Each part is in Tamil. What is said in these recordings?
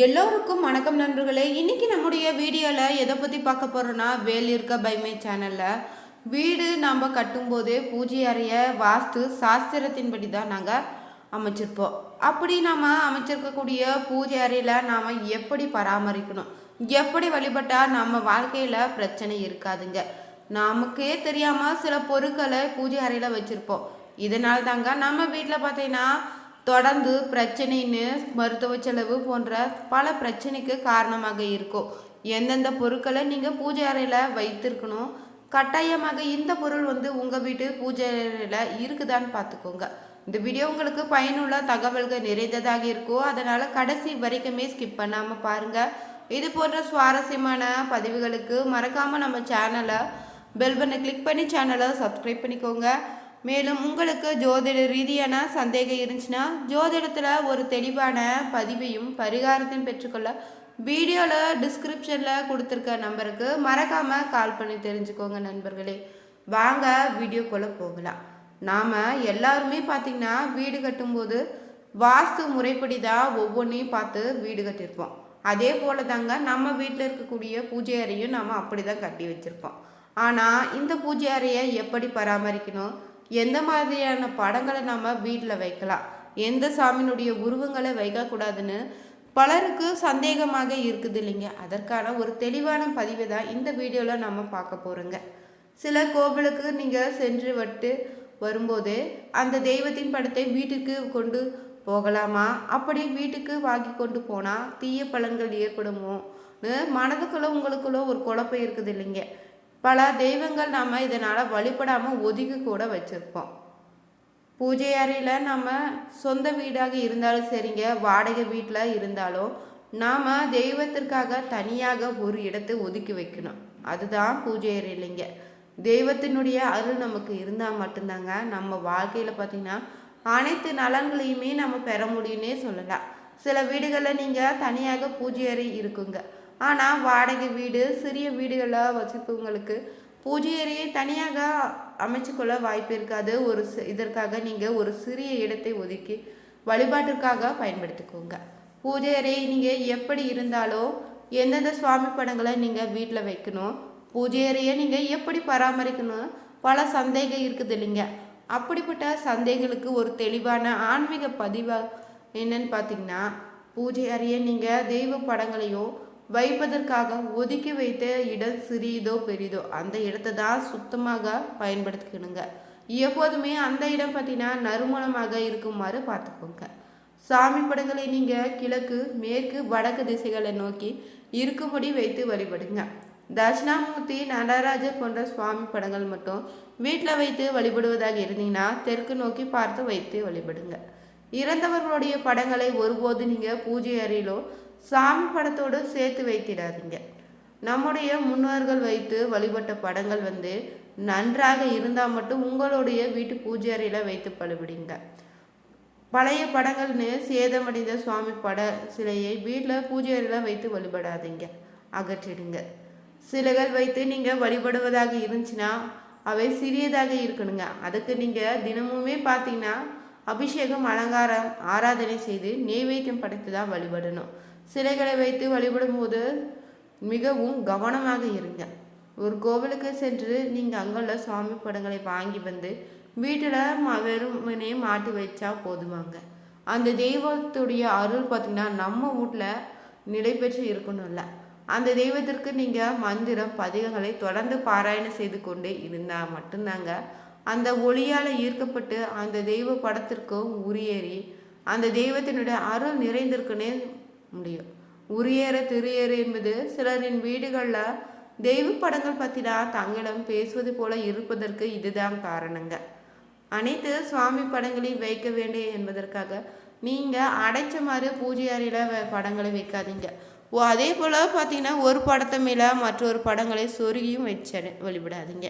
எல்லோருக்கும் வணக்கம் நண்பர்களே. இன்னைக்கு நம்முடைய வீடியோவில் எதை பற்றி பார்க்க போகிறோன்னா வேலிருக்க பைமே சேனலில் வீடு நாம் கட்டும்போது பூஜை அறைய வாஸ்து சாஸ்திரத்தின்படி தான் நாங்கள் அமைச்சிருப்போம். அப்படி நாம் அமைச்சிருக்கக்கூடிய பூஜை அறையில் நாம் எப்படி பராமரிக்கணும்? எப்படி வழிபட்டால் நம்ம வாழ்க்கையில் பிரச்சனை இருக்காதுங்க. நமக்கே தெரியாமல் சில பொருட்களை பூஜை அறையில் வச்சுருப்போம். இதனால் தாங்க நம்ம வீட்டில் பார்த்தீங்கன்னா தொடர்ந்து பிரச்சனைன்னு மருத்துவ செலவு போன்ற பல பிரச்சனைக்கு காரணமாக இருக்கும் எந்தெந்த பொருட்களை நீங்கள் பூஜை அறையில் வைத்திருக்கணும்? கட்டாயமாக இந்த பொருள் வந்து உங்கள் வீட்டு பூஜை அறையில் இருக்குதான்னு பார்த்துக்கோங்க இந்த வீடியோ உங்களுக்கு பயனுள்ள தகவல்கள் நிறைந்ததாக இருக்கும் அதனால் கடைசி வரைக்குமே ஸ்கிப் பண்ணாமல் பாருங்கள் இது போன்ற சுவாரஸ்யமான பதிவுகளுக்கு மறக்காமல் நம்ம சேனலை பெல் பண்ணை கிளிக் பண்ணி சேனலை சப்ஸ்கிரைப் பண்ணிக்கோங்க. மேலும் உங்களுக்கு ஜோதிட ரீதியான சந்தேகம் இருந்துச்சுன்னா ஜோதிடத்தில் ஒரு தெளிவான பதிவையும் பரிகாரத்தையும் பெற்றுக்கொள்ள வீடியோவில் டிஸ்கிரிப்ஷனில் கொடுத்துருக்க நம்பருக்கு மறக்காமல் கால் பண்ணி தெரிஞ்சுக்கோங்க நண்பர்களே. வாங்க வீடியோக்குள்ளே போகலாம். நாம் எல்லாருமே பார்த்திங்கன்னா வீடு கட்டும்போது வாஸ்து முறைப்படி தான் ஒவ்வொன்றையும் பார்த்து வீடு கட்டியிருப்போம். அதே போல் தாங்க நம்ம வீட்டில் இருக்கக்கூடிய பூஜை அறையும் நாம் அப்படி தான் கட்டி வச்சுருப்போம். ஆனால் இந்த பூஜை அறையை எப்படி பராமரிக்கணும்? எந்த மாதிரியான படங்களை நம்ம வீட்டில் வைக்கலாம்? எந்த சாமியினுடைய உருவங்களை வைக்கக்கூடாதுன்னு பலருக்கு சந்தேகமாக இருக்குது இல்லைங்க. அதற்கான ஒரு தெளிவான பதிவை தான் இந்த வீடியோவில் நம்ம பார்க்க போகிறோங்க சில கோவிலுக்கு நீங்கள் சென்று விட்டு வரும்போது அந்த தெய்வத்தின் படத்தை வீட்டுக்கு கொண்டு போகலாமா? அப்படி வீட்டுக்கு வாங்கி கொண்டு போனால் தீய பலன்கள் ஏற்படுமோ மனதுக்குள்ளே உங்களுக்குள்ளே ஒரு குழப்பம் இருக்குது இல்லைங்க. பல தெய்வங்கள் நம்ம இதனால் வழிபடாமல் ஒதுக்கி கூட வச்சுருப்போம். பூஜை அறையில் நம்ம சொந்த வீடாக இருந்தாலும் சரிங்க வாடகை வீட்டில் இருந்தாலும் நாம் தெய்வத்திற்காக தனியாக ஒரு இடத்தை ஒதுக்கி வைக்கணும். அதுதான் பூஜை அறை இல்லைங்க. தெய்வத்தினுடைய அருள் நமக்கு இருந்தால் மட்டும்தாங்க நம்ம வாழ்க்கையில் பார்த்திங்கன்னா அனைத்து நலன்களையுமே நம்ம பெற முடியும்னே சொல்லலாம். சில வீடுகளில் நீங்கள் தனியாக பூஜை அறை இருக்குங்க. ஆனால் வாடகை வீடு சிறிய வீடுகளில் வசிப்பவங்களுக்கு பூஜை அறையை தனியாக அமைச்சுக்கொள்ள வாய்ப்பு இருக்காது. ஒரு இதற்காக நீங்கள் ஒரு சிறிய இடத்தை ஒதுக்கி வழிபாட்டிற்காக பயன்படுத்திக்கோங்க. பூஜை அறையை நீங்கள் எப்படி இருந்தாலும் எந்தெந்த சுவாமி படங்களை நீங்கள் வீட்டில் வைக்கணும் பூஜை அறையை நீங்கள் எப்படி பராமரிக்கணும் பல சந்தேகம் இருக்குது இல்லைங்க. அப்படிப்பட்ட சந்தேகங்களுக்கு ஒரு தெளிவான ஆன்மீக பதிவாக என்னன்னு பார்த்தீங்கன்னா பூஜை அறையை நீங்கள் தெய்வ படங்களையும் வைப்பதற்காக ஒதுக்கி வைத்த இடம் சிறியதோ பெரியதோ அந்த இடத்தை தான் சுத்தமாக பயன்படுத்திக்கணுங்க. எப்போதுமே அந்த இடம் பார்த்தீங்கன்னா நறுமணமாக இருக்குமாறு பார்த்துக்கோங்க. சாமி படங்களை நீங்கள் கிழக்கு மேற்கு வடக்கு திசைகளை நோக்கி இருக்கும்படி வைத்து வழிபடுங்க. தட்சிணாமூர்த்தி நடராஜர் போன்ற சுவாமி படங்கள் மட்டும் வீட்டில் வைத்து வழிபடுவதாக இருந்தீங்கன்னா தெற்கு நோக்கி பார்த்து வைத்து வழிபடுங்க. இறந்தவர்களுடைய படங்களை ஒருபோது நீங்கள் பூஜை அறையிலோ சாமி படத்தோடு சேர்த்து வைத்திடாதீங்க. நம்முடைய முன்னோர்கள் வைத்து வழிபட்ட படங்கள் வந்து நன்றாக இருந்தால் மட்டும் உங்களுடைய வீட்டு பூஜை அறையில் வைத்து வழிபடுங்க பழைய படங்கள்னு சேதமடைந்த சுவாமி பட சிலையை வீட்டில் பூஜை அறையில் வைத்து வழிபடாதீங்க. அகற்றிடுங்க. சிலைகள் வைத்து நீங்கள் வழிபடுவதாக இருந்துச்சுன்னா அவை சிறியதாக இருக்கணுங்க. அதுக்கு நீங்கள் தினமுமே பார்த்தீங்கன்னா அபிஷேகம் அலங்காரம் ஆராதனை செய்து நெய்வேத்தியம் படைத்து தான் வழிபடணும். சிலைகளை வைத்து வழிபடும் போது மிகவும் கவனமாக இருங்க. ஒரு கோவிலுக்கு சென்று நீங்கள் அங்குள்ள சுவாமி படங்களை வாங்கி வந்து வீட்டில் வெறுமனே மாட்டி வச்சா போதுமாங்க. அந்த தெய்வத்துடைய அருள் பார்த்திங்கன்னா நம்ம வீட்டில் நிலை பெற்று இருக்கணும்ல அந்த தெய்வத்திற்கு நீங்கள் மந்திரம் பதிகங்களை தொடர்ந்து பாராயணம் செய்து கொண்டே இருந்தால் மட்டும்தாங்க. அந்த ஒளியால் ஈர்க்கப்பட்டு அந்த தெய்வ படத்திற்கும் உரியேறி அந்த தெய்வத்தினுடைய அருள் நிறைந்திருக்குன்னே முடியும். உரியேற திருயேறு என்பது சிலரின் வீடுகளில் தெய்வ படங்கள் பற்றினா தங்களிடம் பேசுவது போல இருப்பதற்கு இதுதான் காரணங்க. அனைத்து சுவாமி படங்களையும் வைக்க வேண்டும் என்பதற்காக நீங்கள் அடைச்ச மாதிரி பூஜை அறையில் படங்களை வைக்காதீங்க. ஓ அதே போல் பார்த்தீங்கன்னா ஒரு படத்தை மேலே மற்றொரு படங்களை சொருகியும் வச்சு வழிபடாதீங்க.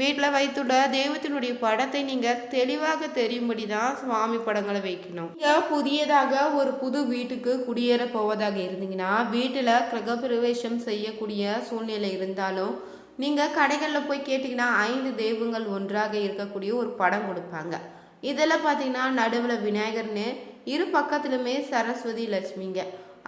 வீட்டில் வைத்துள்ள தெய்வத்தினுடைய படத்தை நீங்கள் தெளிவாக தெரியும்படி தான் சுவாமி படங்களை வைக்கணும். நீங்கள் புதியதாக ஒரு புது வீட்டுக்கு குடியேற போவதாக இருந்தீங்கன்னா வீட்டில் கிரகப்பிரவேசம் செய்யக்கூடிய சூழ்நிலை இருந்தாலும் நீங்கள் கடைகளில் போய் கேட்டிங்கன்னா ஐந்து தெய்வங்கள் ஒன்றாக இருக்கக்கூடிய ஒரு படம் கொடுப்பாங்க. இதில் பார்த்தீங்கன்னா நடுவில் விநாயகர்னு இரு பக்கத்துலையுமே சரஸ்வதி லட்சுமிங்க.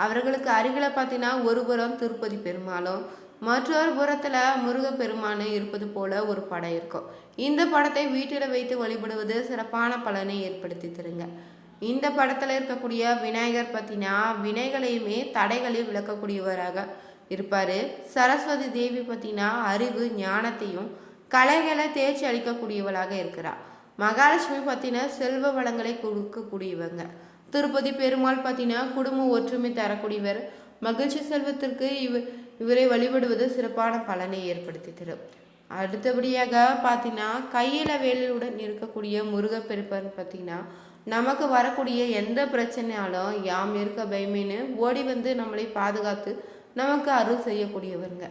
அவர்களுக்கு அருகில் பார்த்தீங்கன்னா ஒரு புறம் திருப்பதி பெருமாளும் மற்றொரு புறத்தில் முருகப்பெருமானு இருப்பது போல ஒரு படம் இருக்கும். இந்த படத்தை வீட்டில் வைத்து வழிபடுவது சிறப்பான பலனை ஏற்படுத்தி தருங்க. இந்த படத்தில் இருக்கக்கூடிய விநாயகர் பார்த்தீங்கன்னா வினைகளையுமே தடைகளை விளக்கக்கூடியவராக இருப்பார். சரஸ்வதி தேவி பார்த்தீங்கன்னா அறிவு ஞானத்தையும் கலைகளை தேர்ச்சி அளிக்கக்கூடியவளாக இருக்கிறார் மகாலட்சுமி பார்த்தீங்கன்னா செல்வ வளங்களை கொடுக்கக்கூடியவங்க. திருப்பதி பெருமாள் பார்த்தீங்கன்னா குடும்ப ஒற்றுமை தரக்கூடியவர். மகிழ்ச்சி செல்வத்திற்கு இவ இவரை வழிபடுவது சிறப்பான பலனை ஏற்படுத்தி தரும் அடுத்தபடியாக பார்த்தீங்கன்னா கையில வேலையுடன் இருக்கக்கூடிய முருகப்பெருப்பன் பார்த்தீங்கன்னா நமக்கு வரக்கூடிய எந்த பிரச்சனையாலும் யாம் இருக்க பயமேன்னு ஓடி வந்து நம்மளை பாதுகாத்து நமக்கு அருள் செய்யக்கூடியவருங்க.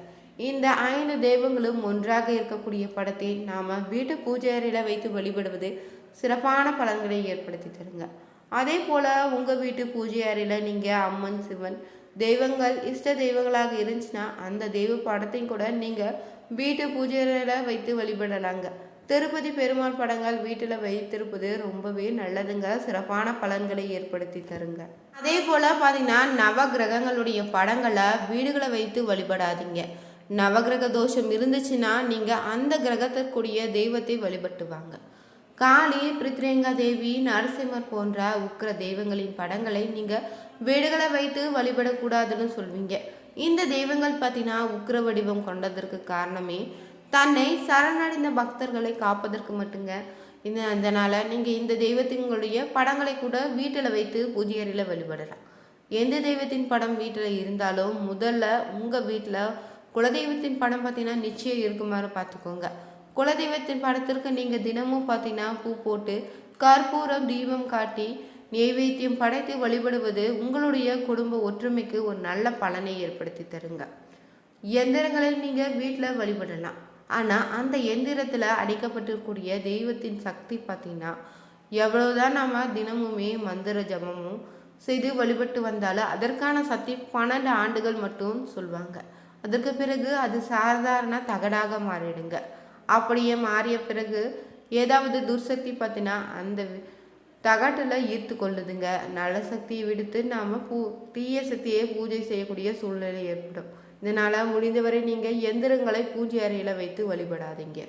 இந்த ஐந்து தெய்வங்களும் ஒன்றாக இருக்கக்கூடிய படத்தை நாம் வீட்டு பூஜை அறையில் வைத்து வழிபடுவது சிறப்பான பலன்களை ஏற்படுத்தி தருங்க அதே போல் உங்கள் வீட்டு பூஜை அறையில் நீங்கள் அம்மன் சிவன் தெய்வங்கள் இஷ்ட தெய்வங்களாக இருந்துச்சுன்னா அந்த தெய்வ படத்தையும் கூட நீங்கள் வீட்டு பூஜையில் வைத்து வழிபடலாங்க. திருப்பதி பெருமாள் படங்கள் வீட்டில் வைத்திருப்பது ரொம்பவே நல்லதுங்க. சிறப்பான பலன்களை ஏற்படுத்தி தருங்க. அதே போல் பார்த்தீங்கன்னா நவ கிரகங்களுடைய படங்களை வீடுகளை வைத்து வழிபடாதீங்க. நவகிரக தோஷம் இருந்துச்சுன்னா நீங்கள் அந்த கிரகத்திற்குரிய தெய்வத்தை வழிபட்டு வாங்க. காளி பிரித்ரேங்கா தேவி நரசிம்மர் போன்ற உக்கிர தெய்வங்களின் படங்களை நீங்கள் வீடுகளை வைத்து வழிபடக்கூடாதுன்னு சொல்வீங்க. இந்த தெய்வங்கள் பார்த்தீங்கன்னா உக்கிர வடிவம் கொண்டதற்கு காரணமே தன்னை சரணடைந்த பக்தர்களை காப்பதற்கு மட்டுங்க. இந்த அதனால் நீங்கள் இந்த தெய்வத்தினுடைய படங்களை கூட வீட்டில் வைத்து பூஜை அறையில் வழிபடலாம். எந்த தெய்வத்தின் படம் வீட்டில் இருந்தாலும் முதல்ல உங்கள் வீட்டில் குலதெய்வத்தின் படம் பார்த்தீங்கன்னா நிச்சயம் இருக்குமாறு பார்த்துக்கோங்க குலதெய்வத்தின் படத்திற்கு நீங்கள் தினமும் பார்த்தீங்கன்னா பூ போட்டு கற்பூரம் தீபம் காட்டி நெய்வேத்தியம் படைத்து வழிபடுவது உங்களுடைய குடும்ப ஒற்றுமைக்கு ஒரு நல்ல பலனை ஏற்படுத்தி தருங்க. எந்திரங்களை நீங்கள் வீட்டில் வழிபடலாம். ஆனால் அந்த எந்திரத்தில் அடைக்கப்பட்டிருக்கூடிய தெய்வத்தின் சக்தி பார்த்திங்கன்னா எவ்வளோதான் நம்ம தினமுமே மந்திர ஜபமும் செய்து வழிபட்டு வந்தாலும் அதற்கான சக்தி பன்னெண்டு ஆண்டுகள் மட்டும் சொல்லுவாங்க அதற்கு பிறகு அது சாதாரண தகடாக மாறிடுங்க. அப்படியே மாறிய பிறகு ஏதாவது துர்சக்தி பார்த்தினா அந்த தகட்டில் ஈர்த்து கொள்ளுதுங்க. நல்ல சக்தியை விடுத்து நாம் பூ தீய சக்தியை பூஜை செய்யக்கூடிய சூழ்நிலை ஏற்படும். இதனால் முடிந்தவரை நீங்கள் எந்திரங்களை பூஜை அறையில் வைத்து வழிபடாதீங்க.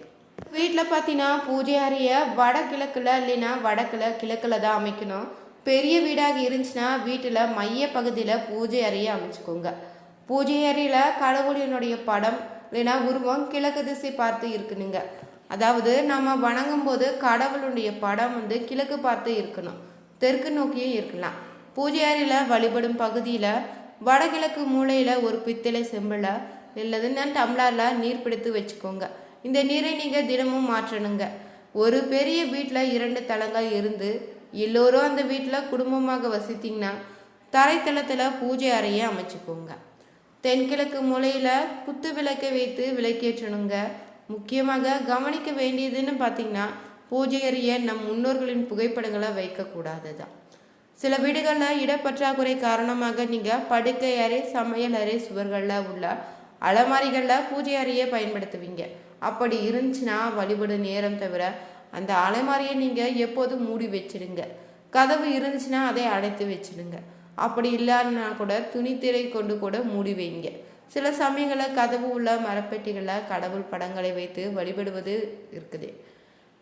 வீட்டில் பார்த்தீங்கன்னா பூஜை அறையை வடகிழக்கில் இல்லைன்னா வடக்கில் கிழக்கில் தான் அமைக்கணும். பெரிய வீடாக இருந்துச்சுன்னா வீட்டில் மைய பகுதியில் பூஜை அறையை அமைச்சுக்கோங்க. பூஜை அறையில் கடவுளினுடைய படம் இல்லைன்னா உருவம் கிழக்கு திசை பார்த்து இருக்கணுங்க. அதாவது நம்ம வணங்கும் போது கடவுளுடைய படம் வந்து கிழக்கு பார்த்து இருக்கணும். தெற்கு நோக்கியும் இருக்கலாம். பூஜை அறையில் வழிபடும் பகுதியில் வடகிழக்கு மூலையில் ஒரு பித்தளை செம்பில் இல்லதுன்னா டம்ளரில் நீர் பிடித்து வச்சுக்கோங்க. இந்த நீரை நீங்கள் தினமும் மாற்றணுங்க. ஒரு பெரிய வீட்டில் இரண்டு தளங்கள் இருந்து எல்லோரும் அந்த வீட்டில் குடும்பமாக வசித்தீங்கன்னா தரைத்தளத்தில் பூஜை அறையை அமைச்சுக்கோங்க. தென்கிழக்கு மூலையில் குத்து விளக்கை வைத்து விளக்கேற்றணுங்க. முக்கியமாக கவனிக்க வேண்டியதுன்னு பார்த்தீங்கன்னா பூஜை அறிய நம் முன்னோர்களின் புகைப்படங்களை வைக்கக்கூடாது தான் சில வீடுகளில் இடப்பற்றாக்குறை காரணமாக நீங்கள் படுக்கை அறை சமையல் அறை சுவர்களில் உள்ள அலமாரிகளில் பூஜை அறையை பயன்படுத்துவீங்க. அப்படி இருந்துச்சுன்னா வழிபடு நேரம் தவிர அந்த அலமாரியை நீங்கள் எப்போதும் மூடி வச்சிடுங்க. கதவு இருந்துச்சுன்னா அதை அடைத்து வச்சிடுங்க. அப்படி இல்லைன்னா கூட துணித்திரை கொண்டு கூட மூடி வைங்க. சில சமயங்களில் கதவு உள்ள மரப்பெட்டிகளில் கடவுள் படங்களை வைத்து வழிபடுவது இருக்குது.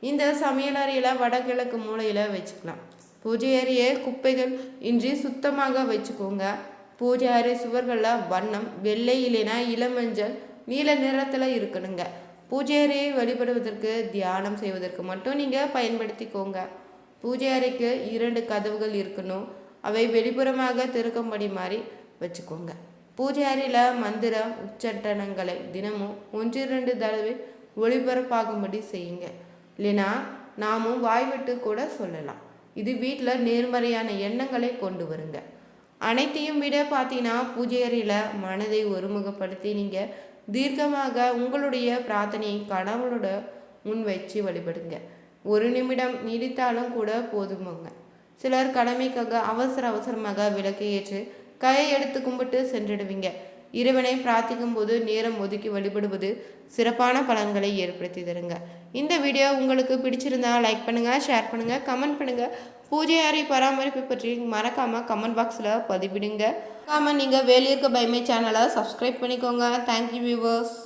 இந்த சமையலறையில் வடகிழக்கு மூலையில் வச்சுக்கலாம். பூஜை அறையை குப்பைகள் இன்றி சுத்தமாக வச்சுக்கோங்க. பூஜை அறை சுவர்களில் வண்ணம் வெள்ளை இல்லைனா இளமஞ்சள் நீல நிறத்தில் இருக்கணுங்க. பூஜை அறையை வழிபடுவதற்கு தியானம் செய்வதற்கு மட்டும் நீங்கள் பயன்படுத்திக்கோங்க. பூஜை அறைக்கு இரண்டு கதவுகள் இருக்கணும். அவை வெளிப்புறமாக திருக்கும்படி மாதிரி வச்சுக்கோங்க. பூஜாரியில் மந்திரம் உச்சட்டனங்களை தினமும் ஒன்றிரண்டு தடவை ஒளிபரப்பாகும்படி செய்யுங்க. இல்லைனா நாமும் வாய்விட்டு கூட சொல்லலாம். இது வீட்டில் நேர்மறையான எண்ணங்களை கொண்டு வருங்க. அனைத்தையும் விட பார்த்தீங்கன்னா பூஜையறையில் மனதை ஒருமுகப்படுத்தி நீங்கள் தீர்க்கமாக உங்களுடைய பிரார்த்தனையை கடவுளோட முன் வச்சு வழிபடுங்க. ஒரு நிமிடம் நீடித்தாலும் கூட போதுமாங்க. சிலர் கடமைக்காக அவசர அவசரமாக விளக்கை ஏற்று கையை எடுத்து கும்பிட்டு சென்றிடுவீங்க. இறைவனை பிரார்த்திக்கும் போது நேரம் ஒதுக்கி வழிபடுவது சிறப்பான பலன்களை ஏற்படுத்தி தருங்க. இந்த வீடியோ உங்களுக்கு பிடிச்சிருந்தா லைக் பண்ணுங்கள் ஷேர் பண்ணுங்கள் கமெண்ட் பண்ணுங்கள் பூஜை அறை பராமரிப்பு பற்றி மறக்காமல் கமெண்ட் பாக்ஸில் பதிவிடுங்க. மறக்காமல் நீங்கள் வேலியிருக்க பைமை சேனலை சப்ஸ்கிரைப் பண்ணிக்கோங்க. Thank you viewers